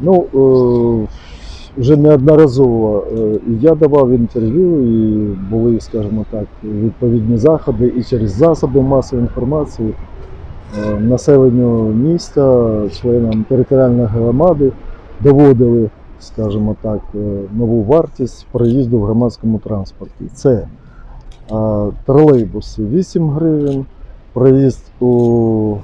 Ну, е, вже неодноразово е, я давав інтерв'ю, і були, скажімо так, відповідні заходи і через засоби масової інформації е, населенню міста, членам територіальної громади доводили, скажімо так, нову вартість проїзду в громадському транспорті. Це тролейбуси 8 гривень, проїзд у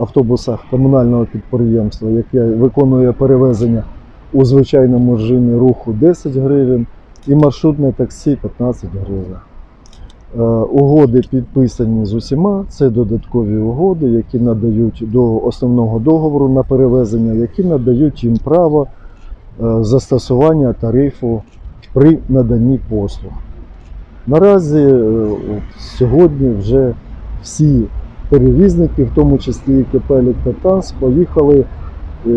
автобусах комунального підприємства, яке виконує перевезення у звичайному режимі руху 10 гривень і маршрутне таксі 15 гривень. Е, Угоди підписані з усіма. Це додаткові угоди, які надають до основного договору на перевезення, які надають їм право е, застосування тарифу при наданні послуг. Наразі е, сьогодні вже всі перевізники, в тому числі і КП «Електротранс», поїхали е,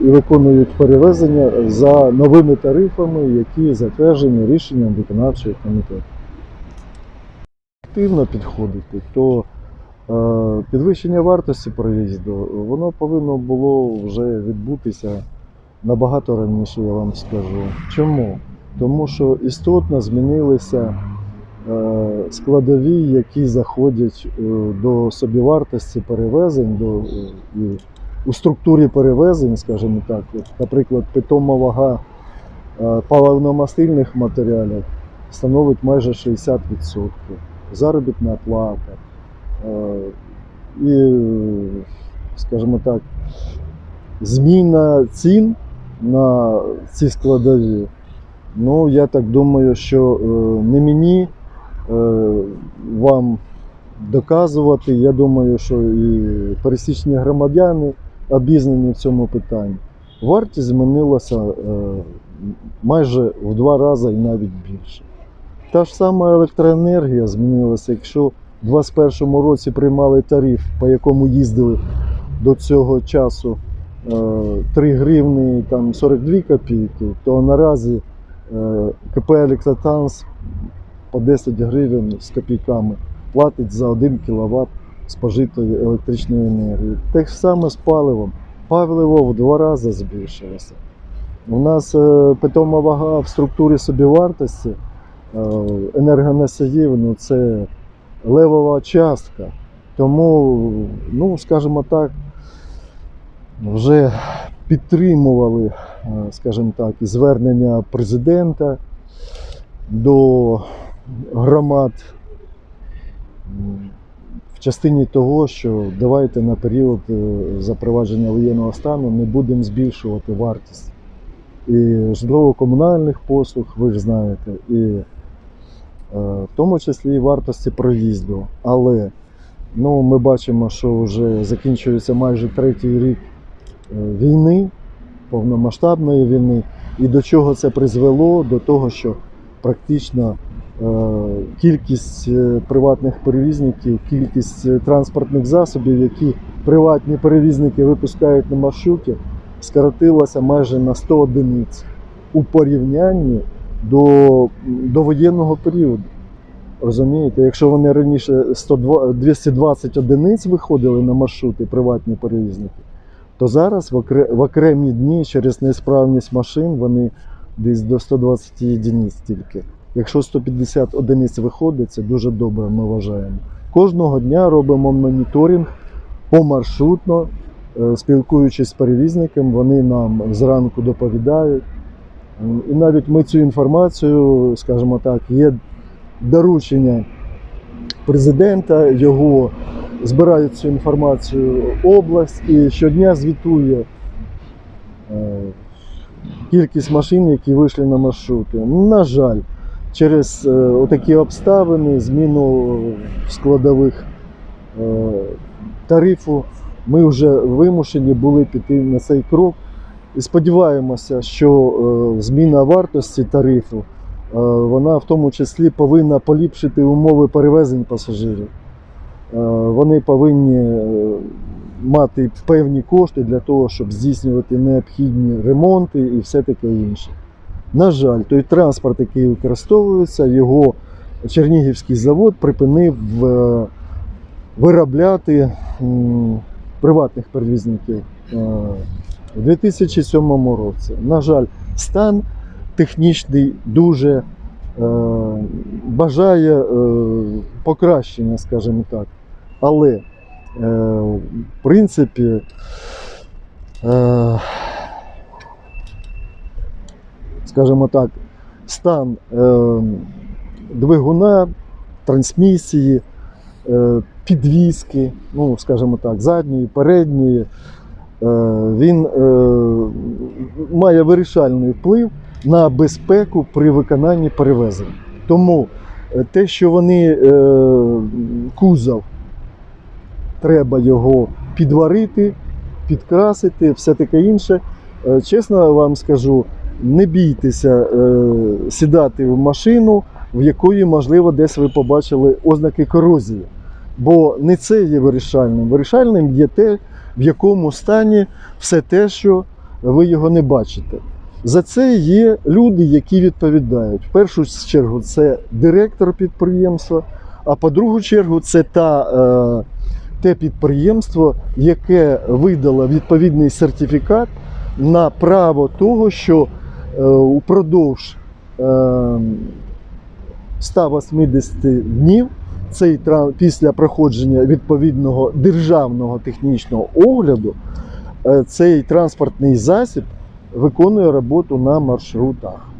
і виконують перевезення за новими тарифами, які затверджені рішенням виконавчого комітету. Активно підходити, то е, підвищення вартості проїзду воно повинно було вже відбутися набагато раніше, я вам скажу. Чому? Тому що істотно змінилися складові, які заходять е, до собівартості перевезень, до, е, і у структурі перевезень, скажімо так, от, наприклад, питома вага е, паливно-мастильних матеріалів становить майже 60%. Заробітна плата. е, І, е, скажімо так, зміна цін на ці складові. Ну, я так думаю, що е, не мені е, вам доказувати. Я думаю, що і пересічні громадяни обізнані в цьому питанні. Вартість змінилася е, майже в два рази і навіть більше. Та ж сама електроенергія змінилася. Якщо в 2021 році приймали тариф, по якому їздили до цього часу е, 3 гривні там, 42 копійки, то наразі е, КП «Електротранс» по 10 гривень з копійками платить за 1 кВт спожитої електричної енергії. Те ж саме з паливом. Паливо в два рази збільшилося. У нас е, питома вага в структурі собівартості е, енергоносіїв ну, це левова частка. Тому, ну, скажімо так, вже підтримували, е, скажімо так, звернення президента до громад в частині того, що давайте на період е, запровадження воєнного стану не будемо збільшувати вартість і житлово-комунальних послуг, ви ж знаєте, і е, в тому числі і вартості проїзду. Але ну, ми бачимо, що вже закінчується майже третій рік е, війни, повномасштабної війни. І до чого це призвело? До того, що практично кількість е, приватних перевізників, кількість е, транспортних засобів, які приватні перевізники випускають на маршруті, скоротилася майже на 100 одиниць у порівнянні до, до воєнного періоду. Розумієте, якщо вони раніше 102 220 одиниць виходили на маршрути приватні перевізники, то зараз в, окре- в окремі дні через несправність машин вони десь до 120 одиниць тільки. Якщо 150 одиниць виходить, це дуже добре, ми вважаємо. Кожного дня робимо моніторинг помаршрутно, е, спілкуючись з перевізником, вони нам зранку доповідають. І навіть ми цю інформацію, скажімо так, є доручення президента, його збирають цю інформацію область і щодня звітує е, кількість машин, які вийшли на маршрути. На жаль, через е, отакі обставини, зміну складових е, тарифу, ми вже вимушені були піти на цей крок. І сподіваємося, що е, зміна вартості тарифу вона в тому числі повинна поліпшити умови перевезень пасажирів. Вони повинні мати певні кошти для того, щоб здійснювати необхідні ремонти і все таке інше. На жаль, той транспорт, який використовується, його Чернігівський завод припинив е, виробляти приватних перевізників. Е, у 2007 році. На жаль, стан технічний дуже е, бажає покращення, скажімо так. Але, в принципі, скажімо так, стан е, двигуна, трансмісії, е, підвіски, ну, скажімо так, задньої, передньої, е, він має вирішальний вплив на безпеку при виконанні перевезень. Тому те, що вони кузов, треба його підварити, підкрасити, все таке інше. Чесно вам скажу, не бійтеся е, сідати в машину, в якої, можливо, десь ви побачили ознаки корозії. Бо не це є вирішальним. Вирішальним є те, в якому стані все те, що ви його не бачите. За це є люди, які відповідають. В першу чергу це директор підприємства, а по другу чергу це та, е, те підприємство, яке видало відповідний сертифікат на право того, що упродовж е, 180 днів цей після проходження відповідного державного технічного огляду е, цей транспортний засіб виконує роботу на маршрутах.